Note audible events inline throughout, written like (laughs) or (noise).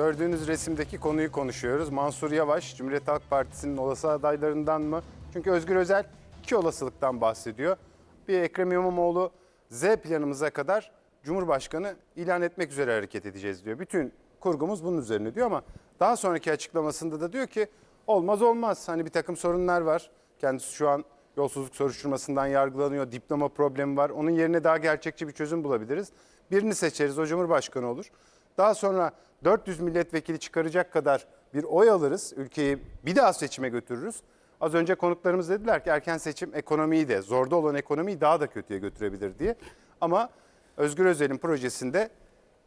Gördüğünüz resimdeki konuyu konuşuyoruz. Mansur Yavaş, Cumhuriyet Halk Partisi'nin olası adaylarından mı? Çünkü Özgür Özel iki olasılıktan bahsediyor. Bir Ekrem İmamoğlu Z planımıza kadar Cumhurbaşkanı ilan etmek üzere hareket edeceğiz diyor. Bütün kurgumuz bunun üzerine diyor ama daha sonraki açıklamasında da diyor ki olmaz olmaz. Hani bir takım sorunlar var. Kendisi şu an yolsuzluk soruşturmasından yargılanıyor. Diploma problemi var. Onun yerine daha gerçekçi bir çözüm bulabiliriz. Birini seçeriz o Cumhurbaşkanı olur. Daha sonra 400 milletvekili çıkaracak kadar bir oy alırız. Ülkeyi bir daha seçime götürürüz. Az önce konuklarımız dediler ki erken seçim ekonomiyi de zorda olan ekonomiyi daha da kötüye götürebilir diye. Ama Özgür Özel'in projesinde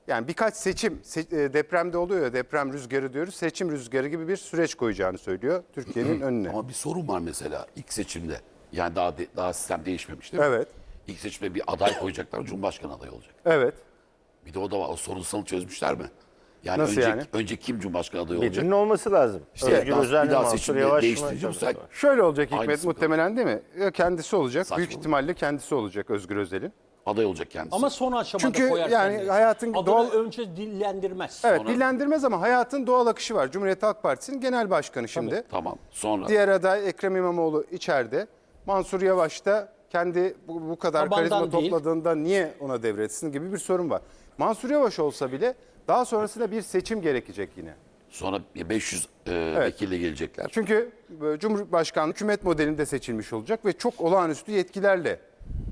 yani birkaç seçim se- e, depremde oluyor ya deprem rüzgarı diyoruz. Seçim rüzgarı gibi bir süreç koyacağını söylüyor Türkiye'nin (clears throat) önüne. Ama bir sorun var mesela ilk seçimde. Yani daha de- daha sistem değişmemiş değil mi? Evet. İlk seçimde bir aday koyacaklar, Cumhurbaşkanı adayı olacak. Evet. Bir de o da var. O sorunsalı çözmüşler mi? Yani Nasıl önce, yani? önce kim Cumhurbaşkanı adayı olacak? Birinin olması lazım. İşte Özgür daha- Özel bir mi daha Mansur seçimde Yavaş mı? değiştirecek olsak Şöyle olacak Hikmet Aynısı muhtemelen değil mi? Ya kendisi olacak. Saçma. Büyük ihtimalle kendisi olacak Özgür Özel'in. aday olacak kendisi. Ama son aşamada Çünkü koyarsan yani diyorsun. hayatın Adını doğal- önce dillendirmez. Evet Sonra- dillendirmez ama hayatın doğal akışı var. Cumhuriyet Halk Partisi'nin genel başkanı şimdi. Tamam. Sonra Diğer aday Ekrem İmamoğlu içeride. Mansur Yavaş da kendi bu, bu kadar Tabandan karizma değil. topladığında niye ona devretsin gibi bir sorun var. Mansur Yavaş olsa bile daha sonrasında bir seçim gerekecek yine. sonra 500 e, vekille gelecekler. Çünkü e, Cumhurbaşkanlığı hükümet modelinde seçilmiş olacak ve çok olağanüstü yetkilerle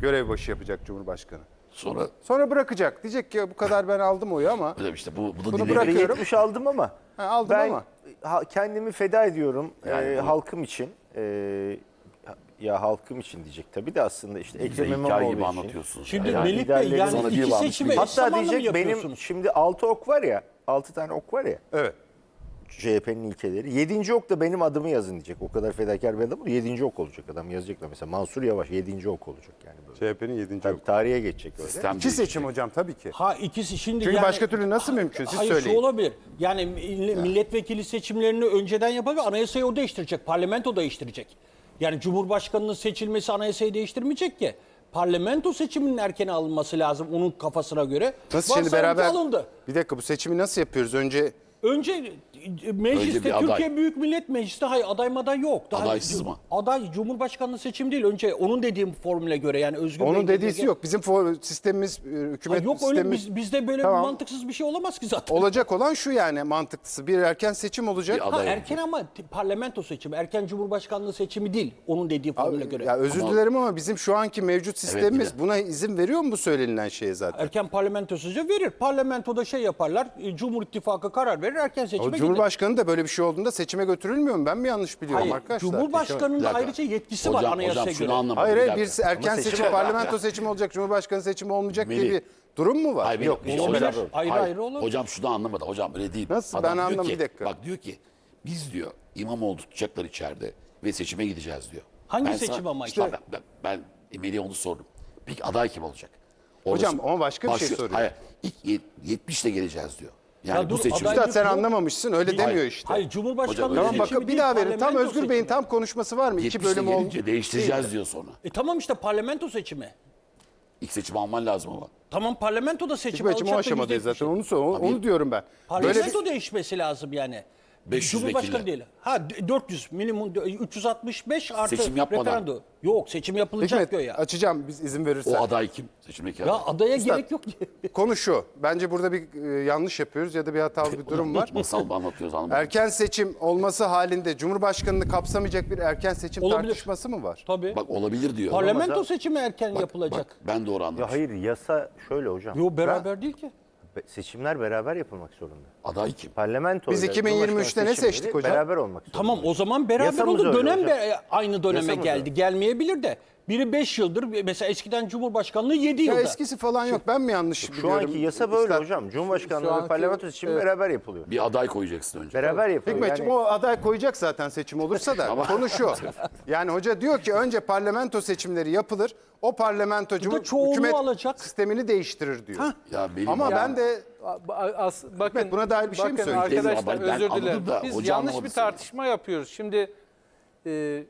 görev başı yapacak Cumhurbaşkanı. Sonra Sonra bırakacak. Diyecek ki bu kadar ben aldım oyu ama böyle işte bu, bunu, Bunu Bırakıyorum. 70 aldım ama Ha, aldım ben ama. kendimi feda ediyorum Yani e, bu- halkım için. E, ya halkım için diyecek tabii de aslında işte Ekrem İmamoğlu gibi için. anlatıyorsunuz. Şimdi yani. Melih Bey liderlerin yani sana bir iki varmış, seçimi bir eş Hatta zamanlı mı diyecek benim yapıyorsunuz? şimdi 6 ok var ya 6 tane ok var ya evet. CHP'nin ilkeleri. 7. ok da benim adımı yazın diyecek. O kadar fedakar bir adam. 7. ok olacak adam yazacaklar. Mesela Mansur Yavaş 7. ok olacak yani böyle. CHP'nin 7. Tabii tarihe geçecek öyle. Sistem İki değişecek. seçim hocam tabii ki. Ha ikisi şimdi Çünkü yani, başka türlü nasıl mümkün? Siz hayır, söyleyin. şu olabilir. Yani mille- milletvekili seçimlerini önceden yapabilir. Anayasayı o değiştirecek. Parlamento değiştirecek. Yani Cumhurbaşkanının seçilmesi anayasayı değiştirmeyecek ki. Parlamento seçiminin erken alınması lazım onun kafasına göre. Nasıl şimdi ki beraber alındı. bir dakika bu seçimi nasıl yapıyoruz? Önce Önce mecliste aday. Türkiye Büyük Millet Meclisi'nde hayır aday maday yok. Daha- Adaysız mı? Aday Cumhurbaşkanlığı seçim değil. Önce onun dediğim formüle göre yani Özgür onun Bey'in dediğisi dediği- yok. Bizim for- sistemimiz e, hükümet Hayır, yok öyle biz, bizde böyle Tamam. mantıksız bir şey olamaz ki zaten. olacak olan şu yani mantıklısı. Bir erken seçim olacak. Bir Ha, erken ama parlamento seçimi, erken cumhurbaşkanlığı seçimi değil. Onun dediği formüle göre. Ya özür Ama- dilerim ama bizim şu anki mevcut sistemimiz de- buna izin veriyor mu bu söylenilen şeye zaten? Erken parlamento seçimi verir. Parlamentoda şey yaparlar, e, Cumhur İttifakı karar verir, erken seçime gider. Cumhurbaşkanı da böyle bir şey olduğunda seçime götürülmüyor mu? Ben mi yanlış biliyorum Hayır, arkadaşlar? Cumhurbaşkanının da ayrıca yetkisi hocam, var anayasaya hocam şunu göre. anlamadım. Hayır bir hayır bir erken seçim seçim, parlamento seçimi olacak, cumhurbaşkanı seçimi olmayacak diye Melih. bir durum mu var? Hayır, Yok, dakika, olabilir. hocam- Ayrı hayır, ayrı olur. Hocam şunu anlamadı. Hocam öyle değil. Nasıl? Ben diyor anlamadım, bir dakika. Bak diyor ki biz diyor İmamoğlu tutacaklar içeride ve seçime gideceğiz diyor. Hangi Ben seçim sana- ama İşte ben, ben, ben Melih'e onu sordum. Peki aday kim olacak? Orası- Hocam, ama başka bir şey soruyor. Hayır ilk yet- 70'le geleceğiz diyor. Yani Ya bu dur, seçim. aday- Üstad sen Yok. anlamamışsın öyle Hayır, demiyor işte. Hayır, Cumhurbaşkanlığı Hocam, Tamam seçimi bakın bir değil, daha verin. Tam parlamento Özgür Bey'in seçimi. tam konuşması var mı? İki 70'le bölüm oldu. gelince değiştireceğiz diyor sonra. E tamam işte parlamento seçimi. İlk seçim alman lazım ama. Tamam parlamentoda seçim Hikmetciğim o alacak da aşamadayız zaten onu, sor- onu diyorum ben. Böyle bir, Parlamento değişmesi lazım yani. 500 Cumhurbaşkanı vekille. değil. Ha d- 400 minimum d- 365 artı Seçim yapmadan. referandum. Yok seçim yapılacak Hikmet diyor ya. açacağım biz izin verirsen. O aday kim? Seçimdeki Ya aday. adaya gerek yok ki. (laughs) Konu şu. Bence burada bir e, yanlış yapıyoruz ya da bir hatalı bir durum var. Masal mı anlatıyoruz anlamadım. Erken seçim olması halinde Cumhurbaşkanını kapsamayacak bir erken seçim Olabilir. tartışması mı var? Tabii. Bak olabilir diyor. Parlamento seçimi erken Bak, yapılacak. bak, ben doğru Ya anlamışım. hayır yasa şöyle hocam. Yo beraber değil ki. Seçimler beraber yapılmak zorunda. Aday kim? Parlamento Biz ile 2023'te Cumhurbaşkanı ne seçtik hocam? Beraber olmak zorunda. Tamam o zaman beraber Yasamız oldu. öyle Dönem hocam. be- aynı döneme Yasamız geldi. öyle. Gelmeyebilir de. Biri 5 yıldır mesela eskiden Cumhurbaşkanlığı 7 Ya yılda. eskisi falan yok. Ben mi yanlış Şu biliyorum? anki yasa böyle Üstad? hocam. Cumhurbaşkanlığı Şu ve anki- parlamento seçimi evet. beraber yapılıyor. Bir aday koyacaksın önce. Beraber yapılıyor. Hikmetciğim Yani o aday koyacak zaten seçim olursa da (laughs) konu şu. Yani hoca diyor ki önce parlamento seçimleri yapılır. O parlamento cumhur, çoğunluğu hükümet alacak. sistemini değiştirir diyor. Ya benim Ama ya- ben de As, bakın, buna dair bir şey mi bakın? Arkadaşlar Ben- özür anladım dilerim. da Biz yanlış bir seni. tartışma yapıyoruz. Şimdi e,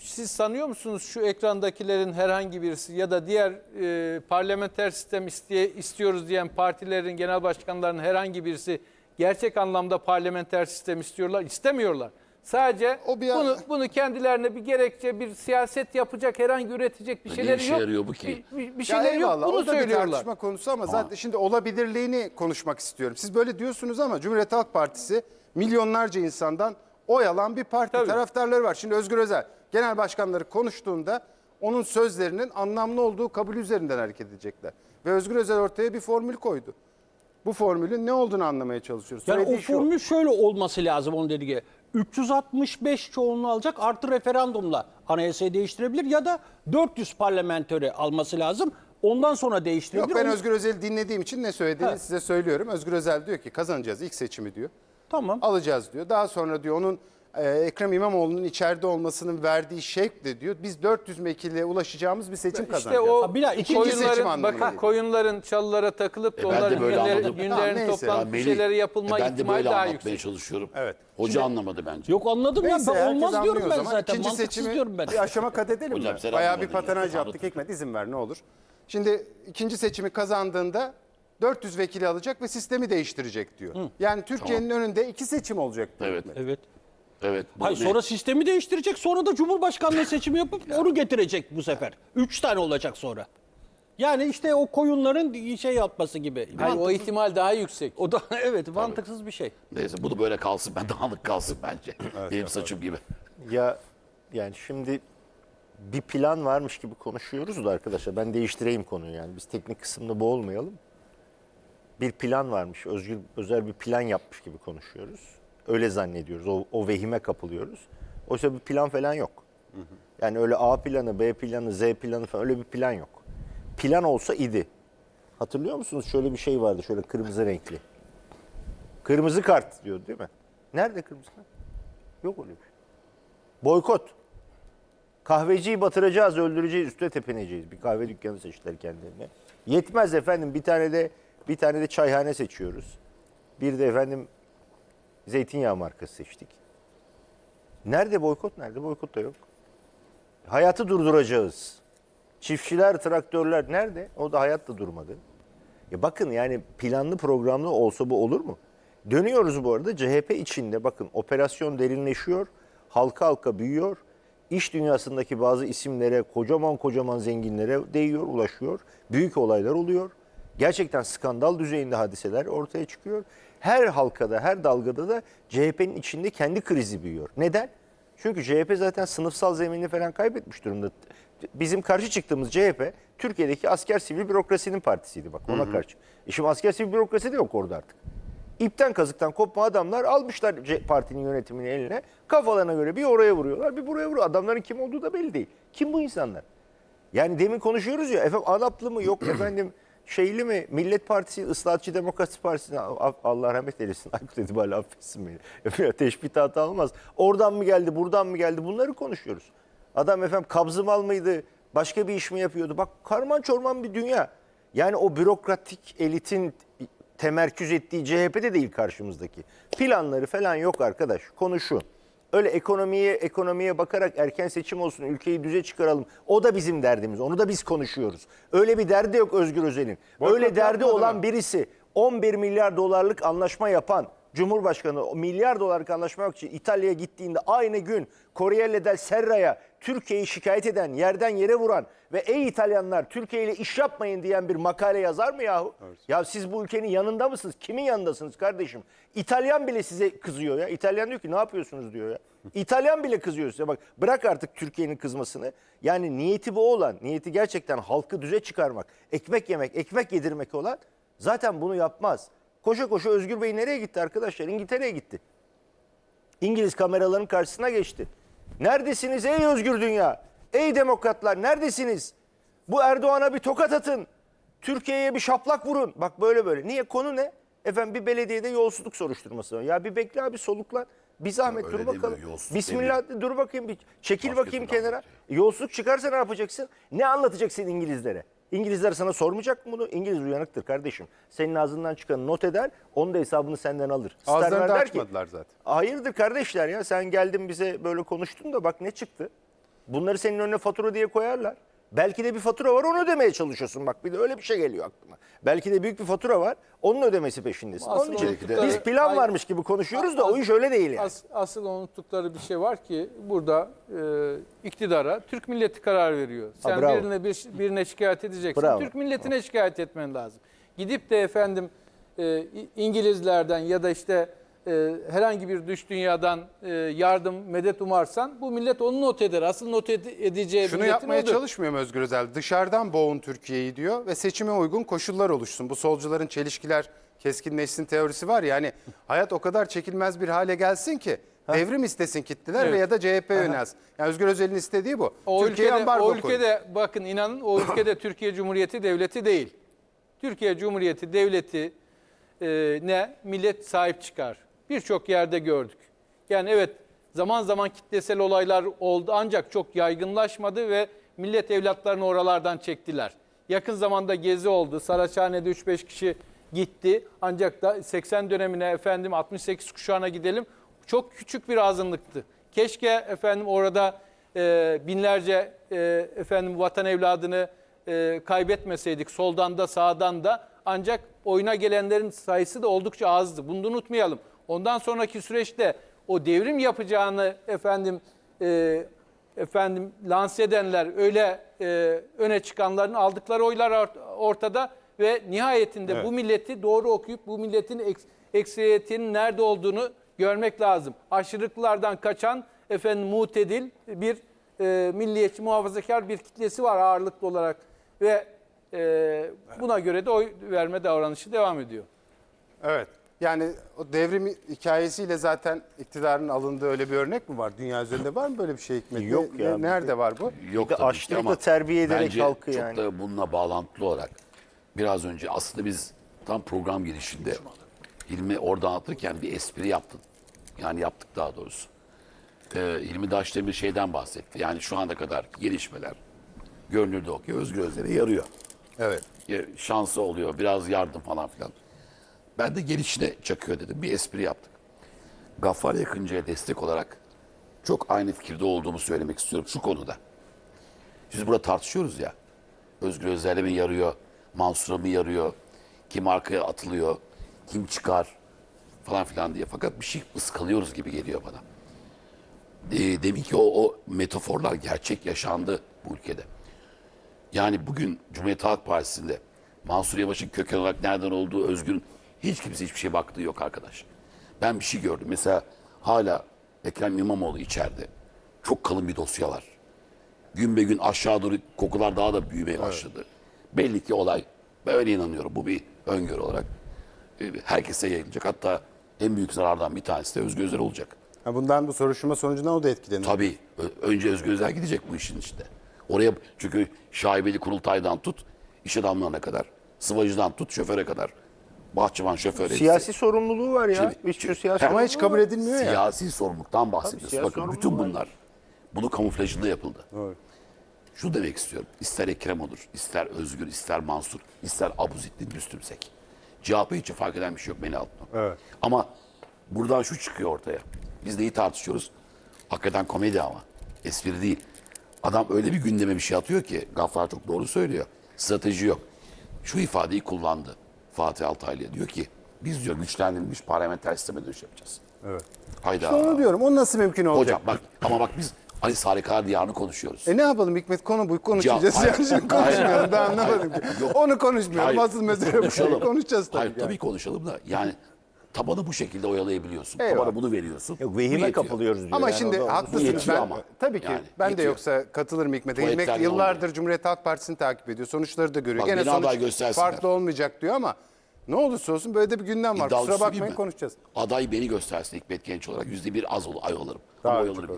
siz sanıyor musunuz şu ekrandakilerin herhangi birisi ya da diğer e, parlamenter sistem isteye, istiyoruz diyen partilerin genel başkanlarının herhangi birisi gerçek anlamda parlamenter sistem istiyorlar. İstemiyorlar. Sadece O bir- bunu bunu kendilerine bir gerekçe, bir siyaset yapacak, herhangi üretecek bir Ne şeyleri işe yok. yarıyor bu ki? Bir, bir, bir Ya şeyleri yok. eyvallah, Bunu o da bir söylüyorlar. tartışma konusu ama zaten şimdi olabilirliğini konuşmak istiyorum. Siz böyle diyorsunuz ama Cumhuriyet Halk Partisi milyonlarca insandan oy alan bir parti. Tabii. Taraftarları var. Şimdi Özgür Özel genel başkanları konuştuğunda onun sözlerinin anlamlı olduğu kabul üzerinden hareket edecekler. Ve Özgür Özel ortaya bir formül koydu. Bu formülün ne olduğunu anlamaya çalışıyoruz. Yani o Söylediği şu, formül şöyle olması lazım onun dediği gibi. 365 çoğunluğu alacak artı referandumla anayasayı değiştirebilir ya da 400 parlamentörü alması lazım. Ondan sonra değiştirebilir. Yok ben Onu- Özgür Özel'i dinlediğim için ne söylediğini Ha. size söylüyorum. Özgür Özel diyor ki kazanacağız ilk seçimi diyor. Tamam. alacağız diyor. Daha sonra diyor onun e, Ekrem İmamoğlu'nun içeride olmasının verdiği şevkle diyor biz 400 vekile ulaşacağımız bir seçim İşte kazanacağız. o Ha, bir dakika, ikinci seçim koyunların, anlamına bakın geliyor. koyunların çalılara takılıp E ben de onların böyle günleri, anladım. Tamam, günlerin neyse. toplanıp bir şeyleri yapılma ben de ihtimali böyle daha yüksek. çalışıyorum. Evet. Hoca anlamadı bence. Yok anladım Neyse, ya ben olmaz diyorum ben zaten. İkinci Mantıksız seçimi diyorum ben. bir aşama kat edelim Hocam mi? Bayağı bir patenaj yaptık. Hikmet izin ver ne olur. Şimdi ikinci seçimi kazandığında 400 vekili alacak ve sistemi değiştirecek diyor. Yani Türkiye'nin önünde iki seçim olacak. Evet. Evet. Evet. Hayır ne? sonra sistemi değiştirecek. Sonra da Cumhurbaşkanlığı seçimi yapıp onu getirecek bu sefer. Üç tane olacak sonra. Yani işte o koyunların şey yapması gibi. Hayır, o ihtimal daha yüksek. o da (laughs) evet mantıksız bir şey. Neyse bu da böyle kalsın. Ben dağınık kalsın bence. Benim saçım gibi. Ya yani şimdi bir plan varmış gibi konuşuyoruz da arkadaşlar ben değiştireyim konuyu yani biz teknik kısımda boğulmayalım. Bir plan varmış, özgür özel bir plan yapmış gibi konuşuyoruz. Öyle zannediyoruz, o, o vehime kapılıyoruz. Oysa bir plan falan yok. Yani öyle A planı, B planı, Z planı falan öyle bir plan yok. Plan olsa idi. Hatırlıyor musunuz? Şöyle bir şey vardı, şöyle kırmızı renkli. Kırmızı kart diyor değil mi? Nerede kırmızı kart? Yok öyle bir şey. Boykot. Kahveciyi batıracağız, öldüreceğiz, üstüne tepineceğiz. Bir kahve dükkanı seçtiler kendilerine. Yetmez efendim. Bir tane de bir tane de çayhane seçiyoruz. Bir de efendim zeytinyağı markası seçtik. Nerede boykot? Nerede boykot da yok. Hayatı durduracağız. Çiftçiler, traktörler nerede? O da hayat da durmadı. Ya bakın yani planlı programlı olsa bu olur mu? Dönüyoruz bu arada CHP içinde bakın operasyon derinleşiyor, halka halka büyüyor. İş dünyasındaki bazı isimlere, kocaman kocaman zenginlere değiyor, ulaşıyor. Büyük olaylar oluyor. Gerçekten skandal düzeyinde hadiseler ortaya çıkıyor. Her halkada, her dalgada da CHP'nin içinde kendi krizi büyüyor. Neden? Çünkü CHP zaten sınıfsal zeminini falan kaybetmiş durumda. Bizim karşı çıktığımız CHP Türkiye'deki asker sivil bürokrasinin partisiydi bak ona karşı. E şimdi asker sivil bürokrasi de yok orada artık. İpten kazıktan kopma adamlar almışlar partinin yönetimini eline. Kafalarına göre bir oraya vuruyorlar bir buraya vuruyor. Adamların kim olduğu da belli değil. Kim bu insanlar? Yani demin konuşuyoruz ya efendim Anaplı mı yok (clears throat) efendim şeyli mi Millet Partisi Islahatçı Demokrasi Partisi Allah rahmet eylesin (laughs) Aykut Edibali affetsin beni. (laughs) Efendim, teşbih hata olmaz. Oradan mı geldi buradan mı geldi bunları konuşuyoruz. Adam efendim kabzımal mıydı başka bir iş mi yapıyordu? Bak karman çorman bir dünya. Yani o bürokratik elitin temerküz ettiği CHP'de değil karşımızdaki. Planları falan yok arkadaş. Konu şu. Öyle ekonomiye ekonomiye bakarak erken seçim olsun, ülkeyi düze çıkaralım. O da bizim derdimiz. Onu da biz konuşuyoruz. Öyle bir derdi yok Özgür Özel'in. Öyle derdi olan birisi 11 milyar dolarlık anlaşma yapan Cumhurbaşkanı o milyar dolarlık anlaşma yapmak için İtalya'ya gittiğinde aynı gün Corriere del Serra'ya Türkiye'yi şikayet eden, yerden yere vuran ve ey İtalyanlar Türkiye ile iş yapmayın diyen bir makale yazar mı yahu? Ya siz bu ülkenin yanında mısınız? Kimin yanındasınız kardeşim? İtalyan bile size kızıyor ya. İtalyan diyor ki ne yapıyorsunuz diyor ya. İtalyan bile kızıyor size bak. Bırak artık Türkiye'nin kızmasını. Yani niyeti bu olan, niyeti gerçekten halkı düze çıkarmak, ekmek yemek, ekmek yedirmek olan zaten bunu yapmaz. Koşa koşa Özgür Bey nereye gitti arkadaşlar? İngiltere'ye gitti. İngiliz kameraların karşısına geçti. Neredesiniz ey özgür dünya? Ey demokratlar neredesiniz? Bu Erdoğan'a bir tokat atın. Türkiye'ye bir şaplak vurun. Bak böyle böyle. Niye? Konu ne? Efendim bir belediyede yolsuzluk soruşturması var. Ya bir bekle abi soluklan. Bir zahmet öyle dur demiyor, bakalım. yolsuzluk Bismillah dur bakayım bir çekil Başka bakayım türlü kenara. anlatıyor. Yolsuzluk çıkarsa ne yapacaksın? Ne anlatacaksın İngilizlere? İngilizler sana sormayacak mı bunu? İngiliz uyanıktır kardeşim. Senin ağzından çıkan not eder, onun da hesabını senden alır. Ağızlarını da der ki, açmadılar zaten. Hayırdır kardeşler ya sen geldin bize böyle konuştun da bak ne çıktı. Bunları senin önüne fatura diye koyarlar. Belki de bir fatura var onu ödemeye çalışıyorsun. Bak bir de öyle bir şey geliyor aklıma. Belki de büyük bir fatura var. Onun ödemesi peşindesin. Asıl Onun için unuttukları- biz plan Hayır. varmış gibi konuşuyoruz da o iş öyle değil yani. As- asıl unuttukları bir şey var ki burada e, iktidara Türk milleti karar veriyor. Sen bravo. birine bir, birine şikayet edeceksin. Bravo. Türk milletine şikayet etmen lazım. Gidip de efendim e, İ- İngilizlerden ya da işte e, herhangi bir dış dünyadan e, yardım, medet umarsan bu millet onu not eder. Asıl not ede- edeceği Şunu yapmaya odur. çalışmıyor mu Özgür Özel? Dışarıdan boğun Türkiye'yi diyor ve seçime uygun koşullar oluşsun. Bu solcuların çelişkiler keskinleşsin teorisi var ya hani hayat o kadar çekilmez bir hale gelsin ki devrim istesin kitleler Evet. ve ya da CHP yönelsin. Yani Özgür Özel'in istediği bu. O Türkiye'ye ülkede, o koyun. ülkede bakın inanın o ülkede (coughs) Türkiye Cumhuriyeti Devleti değil. Türkiye Cumhuriyeti Devleti e, ne? Millet sahip çıkar. Birçok yerde gördük. Yani evet zaman zaman kitlesel olaylar oldu ancak çok yaygınlaşmadı ve millet evlatlarını oralardan çektiler. Yakın zamanda gezi oldu. Saraçhane'de 3-5 kişi gitti. Ancak da 80 dönemine efendim 68 kuşağına gidelim. Çok küçük bir azınlıktı. Keşke efendim orada e, binlerce e, efendim vatan evladını e, kaybetmeseydik soldan da sağdan da ancak oyuna gelenlerin sayısı da oldukça azdı. Bunu unutmayalım. Ondan sonraki süreçte o devrim yapacağını efendim e, efendim lanse edenler öyle e, öne çıkanların aldıkları oylar ort- ortada ve nihayetinde bu milleti doğru okuyup bu milletin eks- ekseriyetinin nerede olduğunu görmek lazım. Aşırılıklardan kaçan efendim mutedil bir e, milliyetçi muhafazakar bir kitlesi var ağırlıklı olarak ve e, buna göre de oy verme davranışı devam ediyor. Evet. Yani o devrim hikayesiyle zaten iktidarın alındığı öyle bir örnek mi var? Dünya üzerinde var mı böyle bir şey Hikmet? Yok Ne- ya. ne- Nerede var bu? Yok Bir de tabii ki açlıkla ama terbiye ederek bence halkı çok yani. da bununla bağlantılı olarak biraz önce aslında biz tam program girişinde Hilmi orada anlatırken bir espri yaptın. Yani yaptık daha doğrusu. Ee, Hilmi Daşdemir şeyden bahsetti. Yani şu ana kadar gelişmeler görünürde okuyor. Özgür Özel'e yarıyor. Evet. Ya, Şansı oluyor. Biraz yardım falan filan. Ben de gelişine çakıyor dedim. Bir espri yaptık. Gaffar Yakıncı'ya destek olarak çok aynı fikirde olduğumu söylemek istiyorum şu konuda. Biz burada tartışıyoruz ya. Özgür Özel'e mi yarıyor, Mansur'a mı yarıyor, kim arkaya atılıyor, kim çıkar falan filan diye. Fakat bir şey ıskalıyoruz gibi geliyor bana. Ee, demin ki o, o metaforlar gerçek yaşandı bu ülkede. Yani bugün Cumhuriyet Halk Partisi'nde Mansur Yavaş'ın köken olarak nereden olduğu Özgür'ün hiç kimse hiçbir şeye baktığı yok arkadaş. Ben bir şey gördüm. Mesela hala Ekrem İmamoğlu içeride. Çok kalın bir dosya var. Gün be gün aşağı doğru kokular daha da büyümeye başladı. Belli ki olay, ben öyle inanıyorum bu bir öngörü olarak. e, Herkese yayılacak. Hatta en büyük zarardan bir tanesi de Özgür Özel olacak. Ha, bundan bu soruşturma sonucundan o da etkilenir. Tabii. Önce Özgür Özel gidecek bu işin içinde. Oraya çünkü şaibeli kurultaydan tut, iş adamlarına kadar, sıvacıdan tut, şoföre kadar. Bahçıvan şoför. hepsi. Siyasi sorumluluğu var ya. Şimdi- bir sürü siyasi Ama hiç kabul var. edilmiyor ya. Siyasi sorumluluktan bahsediyorsun. siyasi Bakın bütün var. bunlar bunu kamuflajında yapıldı. Doğru. Şu demek istiyorum. İster Ekrem olur, ister Özgür, ister Mansur, ister Abuzettin Müslümsek. CHP için fark eden bir şey yok beni altına. Evet. Ama buradan şu çıkıyor ortaya. Biz neyi tartışıyoruz? Hakikaten komedi ama. Espri değil. Adam öyle bir gündeme bir şey atıyor ki Gaffar çok doğru söylüyor. Strateji yok. Şu ifadeyi kullandı Fatih Altaylı'ya. Diyor ki biz diyor güçlendirilmiş parlamenter sisteme dönüş yapacağız. Evet. Hayda. Onu diyorum. O nasıl mümkün olacak? Hocam bak ama bak biz Ali Sarıkar Diyarı'nı konuşuyoruz. E ne yapalım Hikmet konu bu konuşacağız. Ya, hayır, yani şimdi konuşmayalım. Ben anlamadım ki. yok. Onu konuşmayalım. Hayır, Asıl mesele bu. konuşalım. Konuşacağız tabii. Hayır ki. tabii konuşalım da yani tabanı bu şekilde oyalayabiliyorsun. Eyvallah. Tabana bunu veriyorsun. Yok, vehime kapılıyoruz diyor. Ama yani şimdi da- haklısınız. Ben, ama. tabii ki Yani ben de yetiyor. yoksa katılırım Hikmet'e. Hikmet yıllardır Cumhuriyet Halk Partisi'ni takip ediyor. Sonuçları da görüyor. Bak, Gene sonuç farklı olmayacak diyor ama ne olursa olsun böyle de bir gündem var. İddialı Kusura bakmayın mi? konuşacağız. Aday beni göstersin Hikmet Genç olarak yüzde bir az ol, ay. Daha Ama oy alırım